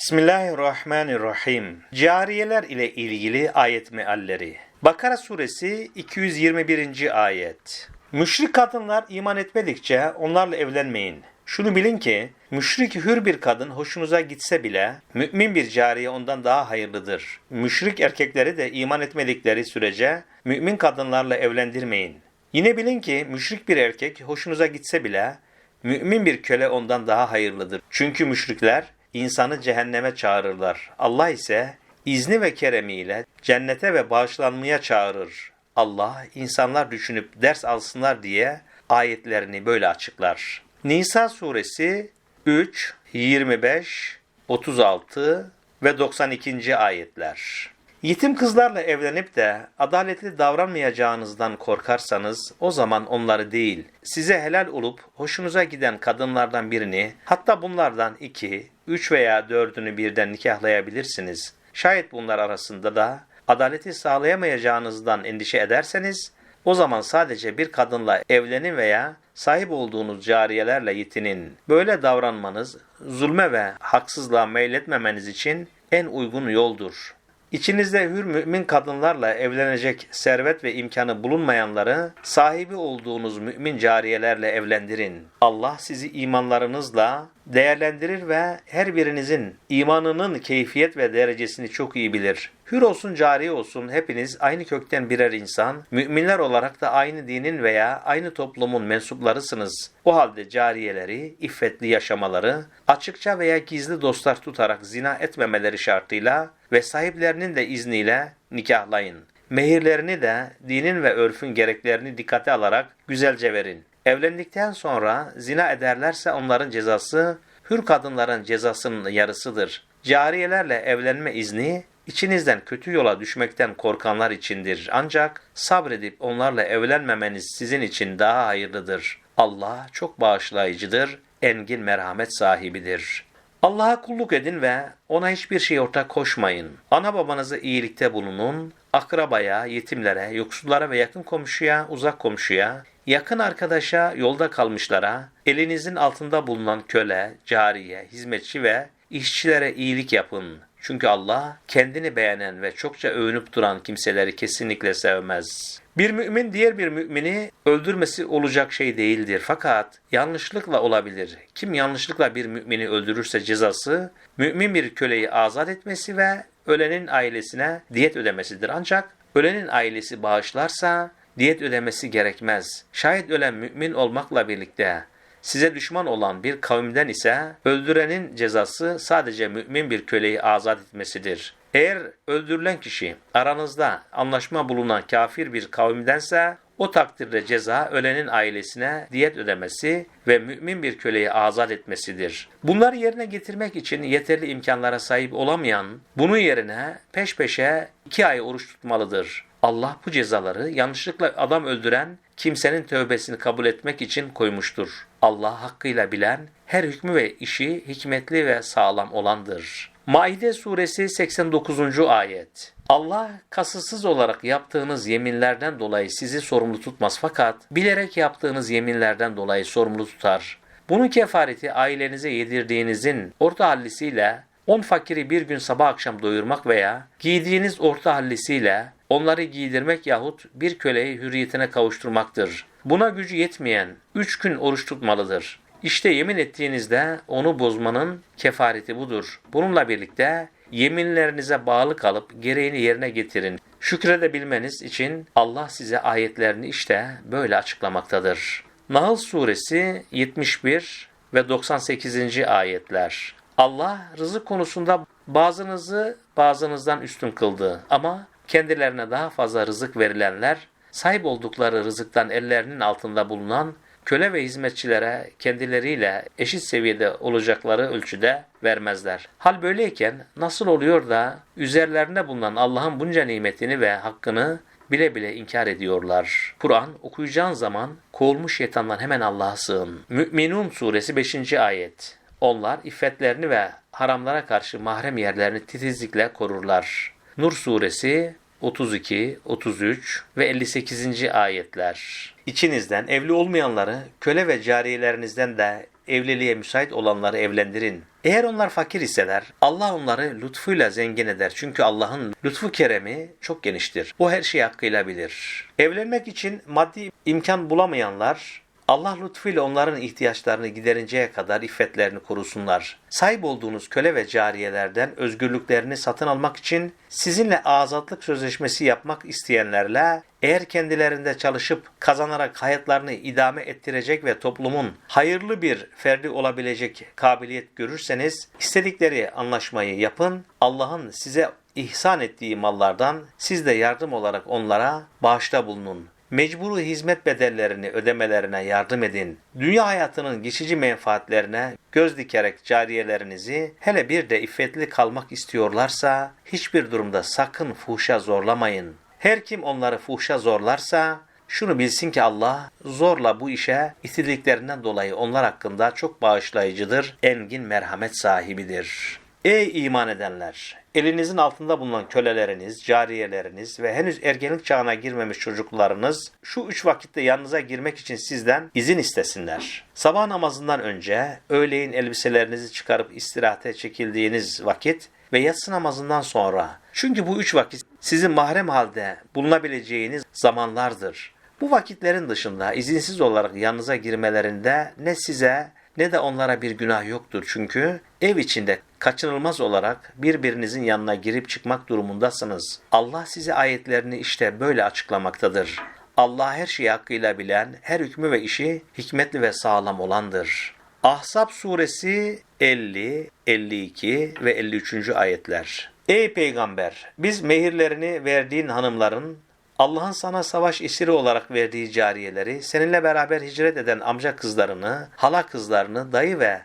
Bismillahirrahmanirrahim. Cariyeler ile ilgili ayet mealleri. Bakara suresi 221. ayet. Müşrik kadınlar iman etmedikçe onlarla evlenmeyin. Şunu bilin ki müşrik hür bir kadın hoşunuza gitse bile mümin bir cariye ondan daha hayırlıdır. Müşrik erkekleri de iman etmedikleri sürece mümin kadınlarla evlendirmeyin. Yine bilin ki müşrik bir erkek hoşunuza gitse bile mümin bir köle ondan daha hayırlıdır. Çünkü müşrikler insanı cehenneme çağırırlar. Allah ise izni ve keremiyle cennete ve bağışlanmaya çağırır. Allah insanlar düşünüp ders alsınlar diye ayetlerini böyle açıklar. Nisa suresi 3, 25, 36 ve 92. ayetler. Yetim kızlarla evlenip de adaletli davranmayacağınızdan korkarsanız o zaman onları değil, size helal olup hoşunuza giden kadınlardan birini, hatta bunlardan iki, üç veya dördünü birden nikahlayabilirsiniz. Şayet bunlar arasında da adaleti sağlayamayacağınızdan endişe ederseniz, o zaman sadece bir kadınla evlenin veya sahip olduğunuz cariyelerle yetinin. Böyle davranmanız zulme ve haksızlığa meyletmemeniz için en uygun yoldur. İçinizde hür mümin kadınlarla evlenecek servet ve imkanı bulunmayanları sahibi olduğunuz mümin cariyelerle evlendirin. Allah sizi imanlarınızla değerlendirir ve her birinizin imanının keyfiyet ve derecesini çok iyi bilir. Hür olsun cariye olsun hepiniz aynı kökten birer insan, müminler olarak da aynı dinin veya aynı toplumun mensuplarısınız. O halde cariyeleri, iffetli yaşamaları, açıkça veya gizli dostlar tutarak zina etmemeleri şartıyla ve sahiplerinin de izniyle nikahlayın. Mehirlerini de dinin ve örfün gereklerini dikkate alarak güzelce verin. Evlendikten sonra zina ederlerse onların cezası hür kadınların cezasının yarısıdır. Cariyelerle evlenme izni içinizden kötü yola düşmekten korkanlar içindir. Ancak sabredip onlarla evlenmemeniz sizin için daha hayırlıdır. Allah çok bağışlayıcıdır, engin merhamet sahibidir. Allah'a kulluk edin ve ona hiçbir şey ortak koşmayın. Ana babanızı iyilikte bulunun, akrabaya, yetimlere, yoksullara ve yakın komşuya, uzak komşuya, yakın arkadaşa, yolda kalmışlara, elinizin altında bulunan köle, cariye, hizmetçi ve işçilere iyilik yapın. Çünkü Allah kendini beğenen ve çokça övünüp duran kimseleri kesinlikle sevmez. Bir mümin diğer bir mümini öldürmesi olacak şey değildir. Fakat yanlışlıkla olabilir. Kim yanlışlıkla bir mümini öldürürse cezası mümin bir köleyi azat etmesi ve ölenin ailesine diyet ödemesidir. Ancak ölenin ailesi bağışlarsa diyet ödemesi gerekmez. Şayet ölen mümin olmakla birlikte size düşman olan bir kavimden ise öldürenin cezası sadece mümin bir köleyi azat etmesidir. Eğer öldürülen kişi aranızda anlaşma bulunan kafir bir kavimdense o takdirde ceza ölenin ailesine diyet ödemesi ve mümin bir köleyi azat etmesidir. Bunları yerine getirmek için yeterli imkanlara sahip olamayan bunun yerine peş peşe iki ay oruç tutmalıdır. Allah bu cezaları yanlışlıkla adam öldüren kimsenin tövbesini kabul etmek için koymuştur. Allah hakkıyla bilen, her hükmü ve işi hikmetli ve sağlam olandır. Maide suresi 89. ayet. Allah kasıtsız olarak yaptığınız yeminlerden dolayı sizi sorumlu tutmaz fakat bilerek yaptığınız yeminlerden dolayı sorumlu tutar. Bunun kefareti ailenize yedirdiğinizin orta hallisiyle 10 fakiri bir gün sabah akşam doyurmak veya giydiğiniz orta hallisiyle onları giydirmek yahut bir köleyi hürriyetine kavuşturmaktır. Buna gücü yetmeyen 3 gün oruç tutmalıdır. İşte yemin ettiğinizde onu bozmanın kefareti budur. Bununla birlikte yeminlerinize bağlı kalıp gereğini yerine getirin. Şükredebilmeniz için Allah size ayetlerini işte böyle açıklamaktadır. Nahl suresi 71 ve 98. ayetler. Allah rızık konusunda bazınızı bazınızdan üstün kıldı ama kendilerine daha fazla rızık verilenler sahip oldukları rızıktan ellerinin altında bulunan köle ve hizmetçilere kendileriyle eşit seviyede olacakları ölçüde vermezler. Hal böyleyken nasıl oluyor da üzerlerinde bulunan Allah'ın bunca nimetini ve hakkını bile bile inkar ediyorlar. Kur'an okuyacağın zaman kovulmuş şeytandan hemen Allah'a sığın. Mü'minun suresi 5. ayet. Onlar iffetlerini ve haramlara karşı mahrem yerlerini titizlikle korurlar. Nur suresi 32, 33 ve 58. ayetler. İçinizden evli olmayanları köle ve cariyelerinizden de evliliğe müsait olanları evlendirin. Eğer onlar fakir iseler Allah onları lütfuyla zengin eder. Çünkü Allah'ın lütfu keremi çok geniştir. O her şeyi hakkıyla bilir. Evlenmek için maddi imkan bulamayanlar Allah lütfuyla onların ihtiyaçlarını giderinceye kadar iffetlerini korusunlar. Sahip olduğunuz köle ve cariyelerden özgürlüklerini satın almak için sizinle azatlık sözleşmesi yapmak isteyenlerle eğer kendilerinde çalışıp kazanarak hayatlarını idame ettirecek ve toplumun hayırlı bir ferdi olabilecek kabiliyet görürseniz istedikleri anlaşmayı yapın. Allah'ın size ihsan ettiği mallardan siz de yardım olarak onlara bağışta bulunun mecburu hizmet bedellerini ödemelerine yardım edin. Dünya hayatının geçici menfaatlerine göz dikerek cariyelerinizi hele bir de iffetli kalmak istiyorlarsa hiçbir durumda sakın fuhşa zorlamayın. Her kim onları fuhşa zorlarsa şunu bilsin ki Allah zorla bu işe itildiklerinden dolayı onlar hakkında çok bağışlayıcıdır, engin merhamet sahibidir. Ey iman edenler! Elinizin altında bulunan köleleriniz, cariyeleriniz ve henüz ergenlik çağına girmemiş çocuklarınız şu üç vakitte yanınıza girmek için sizden izin istesinler. Sabah namazından önce öğleyin elbiselerinizi çıkarıp istirahate çekildiğiniz vakit ve yatsı namazından sonra. Çünkü bu üç vakit sizin mahrem halde bulunabileceğiniz zamanlardır. Bu vakitlerin dışında izinsiz olarak yanınıza girmelerinde ne size ne de onlara bir günah yoktur. Çünkü ev içinde kaçınılmaz olarak birbirinizin yanına girip çıkmak durumundasınız. Allah size ayetlerini işte böyle açıklamaktadır. Allah her şeyi hakkıyla bilen, her hükmü ve işi hikmetli ve sağlam olandır. Ahzab suresi 50, 52 ve 53. ayetler. Ey peygamber! Biz mehirlerini verdiğin hanımların Allah'ın sana savaş esiri olarak verdiği cariyeleri, seninle beraber hicret eden amca kızlarını, hala kızlarını, dayı ve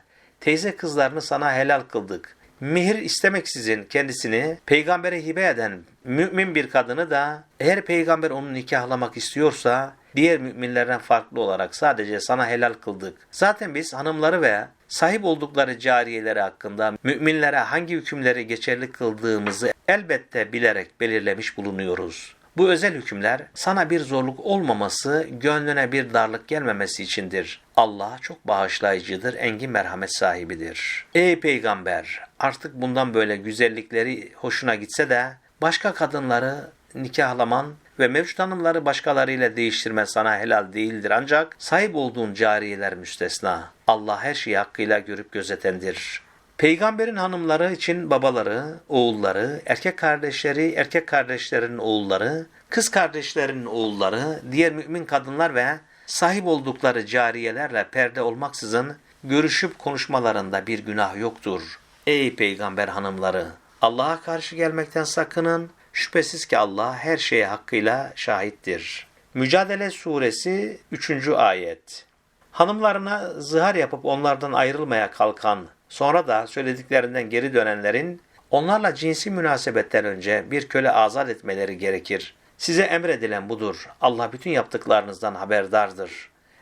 teyze kızlarını sana helal kıldık. Mihir istemeksizin kendisini peygambere hibe eden mümin bir kadını da eğer peygamber onu nikahlamak istiyorsa diğer müminlerden farklı olarak sadece sana helal kıldık. Zaten biz hanımları ve sahip oldukları cariyeleri hakkında müminlere hangi hükümleri geçerli kıldığımızı elbette bilerek belirlemiş bulunuyoruz. Bu özel hükümler sana bir zorluk olmaması, gönlüne bir darlık gelmemesi içindir. Allah çok bağışlayıcıdır, engin merhamet sahibidir. Ey peygamber! Artık bundan böyle güzellikleri hoşuna gitse de başka kadınları nikahlaman ve mevcut hanımları başkalarıyla değiştirmen sana helal değildir. Ancak sahip olduğun cariyeler müstesna. Allah her şeyi hakkıyla görüp gözetendir. Peygamberin hanımları için babaları, oğulları, erkek kardeşleri, erkek kardeşlerin oğulları, kız kardeşlerinin oğulları, diğer mümin kadınlar ve sahip oldukları cariyelerle perde olmaksızın görüşüp konuşmalarında bir günah yoktur. Ey peygamber hanımları! Allah'a karşı gelmekten sakının. Şüphesiz ki Allah her şeye hakkıyla şahittir. Mücadele Suresi 3. Ayet Hanımlarına zihar yapıp onlardan ayrılmaya kalkan, sonra da söylediklerinden geri dönenlerin onlarla cinsi münasebetten önce bir köle azat etmeleri gerekir. Size emredilen budur. Allah bütün yaptıklarınızdan haberdardır.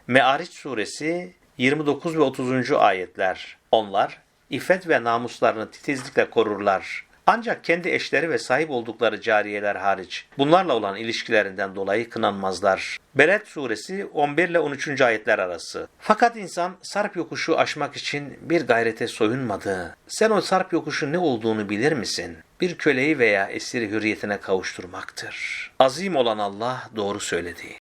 Me'ariç suresi 29 ve 30. ayetler. Onlar iffet ve namuslarını titizlikle korurlar. Ancak kendi eşleri ve sahip oldukları cariyeler hariç bunlarla olan ilişkilerinden dolayı kınanmazlar. Beled suresi 11 ile 13. ayetler arası. Fakat insan sarp yokuşu aşmak için bir gayrete soyunmadı. Sen o sarp yokuşun ne olduğunu bilir misin? Bir köleyi veya esiri hürriyetine kavuşturmaktır. Azim olan Allah doğru söyledi.